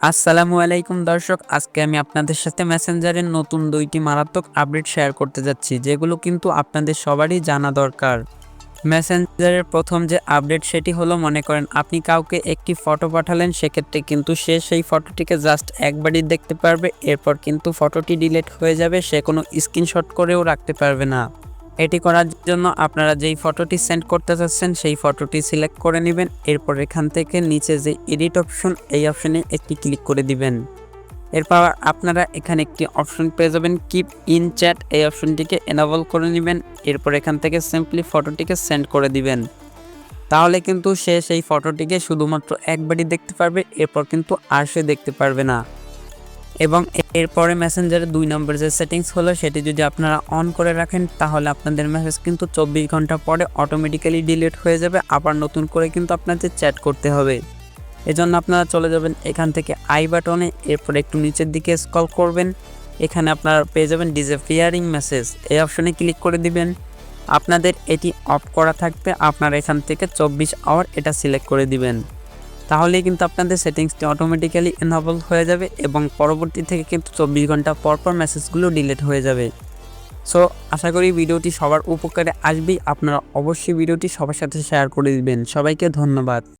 আসসালামু আলাইকুম দর্শক, আজকে আমি আপনাদের সাথে মেসেঞ্জারের নতুন দুইটি মারাত্মক আপডেট শেয়ার করতে যাচ্ছি, যেগুলো কিন্তু আপনাদের সবারই জানা দরকার। মেসেঞ্জারের প্রথম যে আপডেট সেটি হলো, মনে করেন আপনি কাউকে একটি ফটো পাঠালেন, সেক্ষেত্রে কিন্তু সে সেই ফটোটিকে জাস্ট একবারই দেখতে পারবে, এরপর কিন্তু ফটোটি ডিলিট হয়ে যাবে, সে কোনো স্ক্রিনশট করেও রাখতে পারবে না। এটি করার জন্য আপনারা যেই ফটোটি সেন্ড করতে চাচ্ছেন, সেই ফটোটি সিলেক্ট করে নেবেন। এরপর এখান থেকে নিচে যে এডিট অপশন, এই অপশনে একটি ক্লিক করে দিবেন। এরপর আপনারা এখানে একটি অপশন পেয়ে যাবেন, কিপ ইন চ্যাট। এই অপশনটিকে এনাবল করে নেবেন। এরপর এখান থেকে সিম্পলি ফটোটিকে সেন্ড করে দিবেন। তাহলে কিন্তু সে সেই ফটোটিকে শুধুমাত্র একবারই দেখতে পারবে, এরপর কিন্তু আর সে দেখতে পারবে না। এবং এরপরে মেসেঞ্জারের দুই নম্বর যে সেটিংস হলো, সেটি যদি আপনারা অন করে রাখেন, তাহলে আপনাদের মেসেজ কিন্তু চব্বিশ ঘণ্টা পরে অটোমেটিক্যালি ডিলিট হয়ে যাবে। আবার নতুন করে কিন্তু আপনাদের চ্যাট করতে হবে। এজন্য আপনারা চলে যাবেন এখান থেকে আই বাটনে এরপর একটু নিচের দিকে স্কল করবেন। এখানে আপনারা পেয়ে যাবেন ডিজেফিয়ারিং মেসেজ এই অপশনে ক্লিক করে দিবেন। আপনাদের এটি অফ করা থাকবে। আপনারা এখান থেকে চব্বিশ আওয়ার এটা সিলেক্ট করে দিবেন। তাহলেই কিন্তু আপনাদের সেটিংসটি অটোমেটিক্যালি এনাবল হয়ে যাবে এবং পরবর্তী থেকে কিন্তু চব্বিশ ঘণ্টা পরপর পর মেসেজগুলো ডিলিট হয়ে যাবে। সো আশা করি ভিডিওটি সবার উপকারে আসবেই। আপনারা অবশ্যই ভিডিওটি সবার সাথে শেয়ার করে দিবেন। সবাইকে ধন্যবাদ।